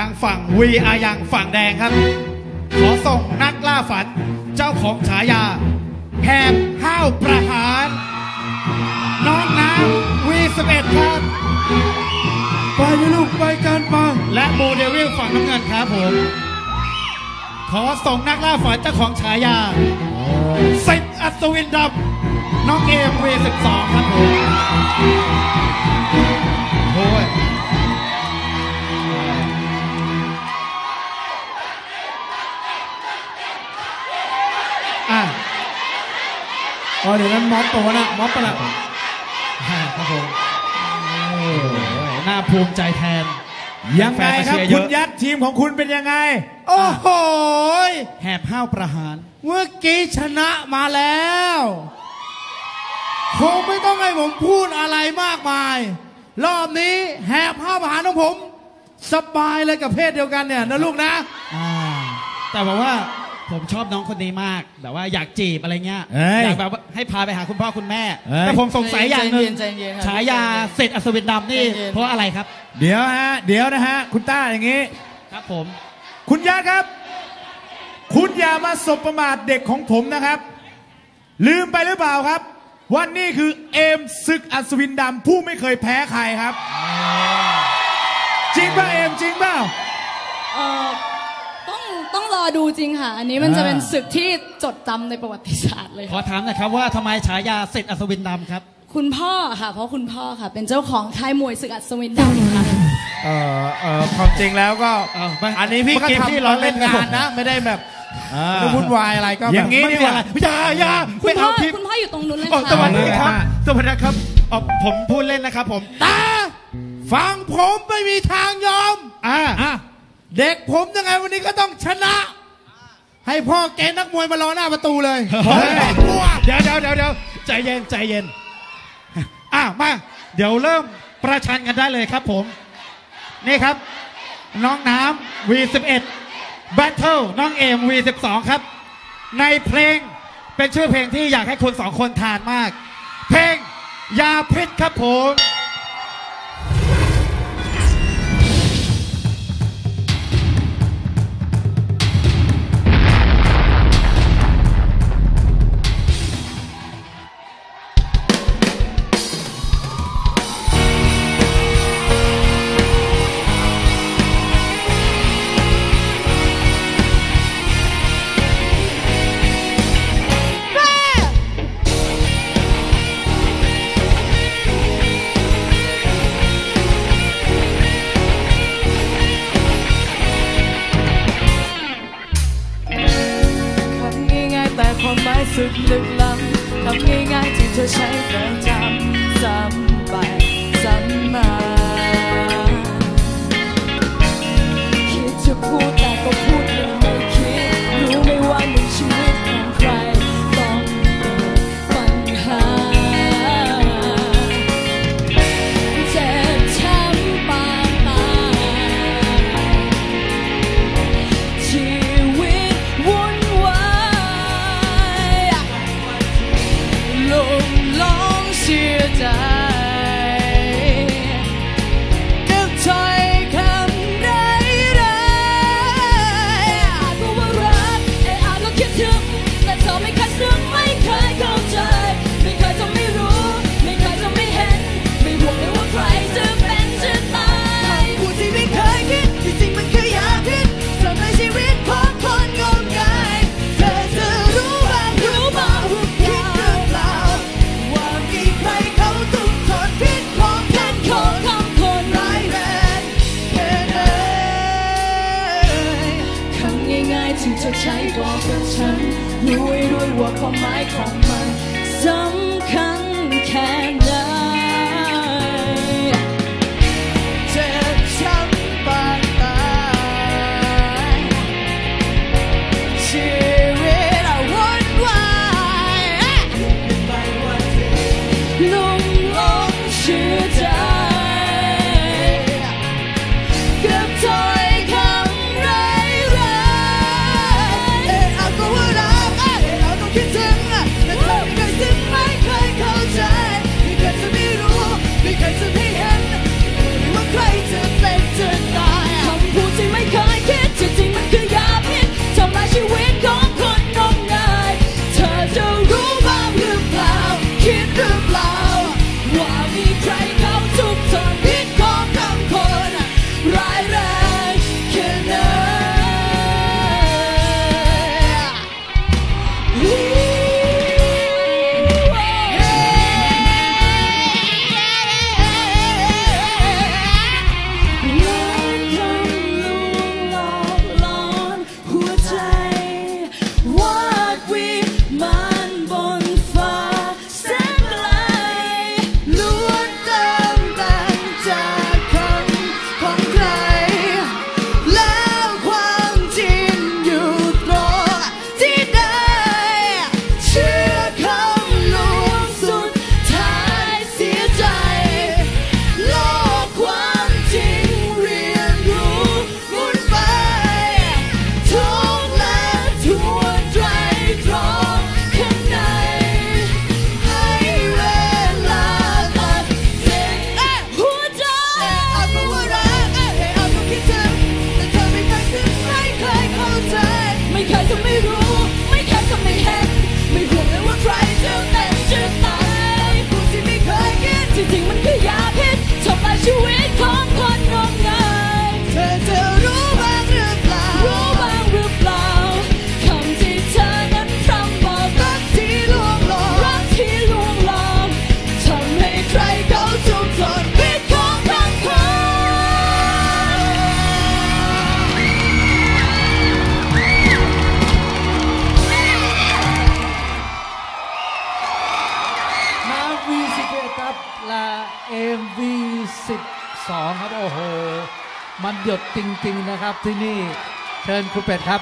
างฝั่งวีอายังฝั่งแดงครับ ขอส่งนักล่าฝัน เจ้าของฉายาแหบห้าวประหาร น้องน้ำวีสิบเอ็ดครับไปเลยลูกไปกันมาและโมเดวิลฝั่งน้ำเงินครับผม ขอส่งนักล่าฝันเจ้าของฉายาสิทธิ์อัศวินดำน้องเอมวีสิบสองครับผม เดี๋ยวนั้นม็อบตัวนะม็อบปะละครับผมโอ้ยน่าภูมิใจแทน ยังไงครับแฟนมาเชียร์เยคุณอะยัดทีมของคุณเป็นยังไง โอ้โหยแหบห้าวประหาร เมื่อกี้ชนะมาแล้วคงไม่ต้องให้ผมพูดอะไรมากมาย รอบนี้แหบผ้าประหารของผม สบายเลยกับเพศเดียวกันเนี่ยนะลูกนะอ่าแต่บอกว่า ผมชอบน้องคนนี้มาก แบบว่าอยากจีบอะไรเงี้ยเอ้ยอยากแบบว่าให้พาไปหาคุณพ่อคุณแม่ เอ้ย แต่ผมสงสัยอย่างหนึ่งใจเย็นๆครับฉายาเสร็จอัศวินดำนี่ ใจเย็น เพราะอะไรครับ เดี๋ยวฮะ เดี๋ยวนะฮะ คุณต้าอย่างนี้ ครับผม คุณยัดครับ คุณอย่ามาสบประมาทเด็กของผมนะครับ ลืมไปหรือเปล่าครับ วันนี้คือเอมศึกอัศวินดำผู้ไม่เคยแพ้ใครครับ จริงป่ะเอมจริงเปล่า เอ่อ ต้องต้องรอดูจริงค่ะ อันนี้มันจะอ่าเป็นศึกที่จดจำในประวัติศาสตร์เลยขอค่ะถามหนะครับว่าทำไมฉายาเสร็จอัศวินดำครับ คุณพ่อค่ะ เพราะคุณพ่อค่ะ เป็นเจ้าของค่ายมวยศึกอัศวินดำค่ะ เออเออความจริงแล้วก็เออไม่อันนี้พี่ก็เมื่อกี้พี่ทำล้อเราเล่เล่นนนะงานนะ ไม่ได้แบบไม่ได้วุ่นวายอะไรก็อย่างนี้นี้นี่ว่าอย่าอย่าคุไม่ณพ่อเอาทีมคุณพ่ออยู่ตรงนู้นเลยอ๋อค่ะ สวัสดีครับอ่าสวัสดีครับอ๋อผมพูดเล่นนะครับผม ตาฟังผมไม่มีทางยอมอ่าอะ เด็กผมยังไงวันนี้ก็ต้องชนะ ให้พ่อเกณฑ์นักมวยมารอหน้าประตูเลยเฮ้ยไม่ต้องกลัวเดี๋ยวเดี๋ยวเดี๋ยวเดี๋ยวใจเย็นใจเย็นอะมา เดี๋ยวเริ่มประชันกันได้เลยครับผม นี่ครับ น้องน้ำ V11 Battle น้องเอม V12 ครับ ในเพลงเป็นชื่อเพลงที่อยากให้คุณสองคนทานมาก เพลงยาพิษครับผม สุดลึกล้ำคำง่ายๆที่เธอใช้ประจำซ้ำไปซ้ำมา คิดจะพูดแต่ก็พูดยังไม่คิดรู้ไหมว่า ที่เธอใช้บอกกับฉันรู้ไว้ด้วยว่าความหมายของมัน ครับ และ MV 12 ครับ โอ้โห มันหยดจริง ๆ นะครับที่นี่ เชิญครูเป็ดครับ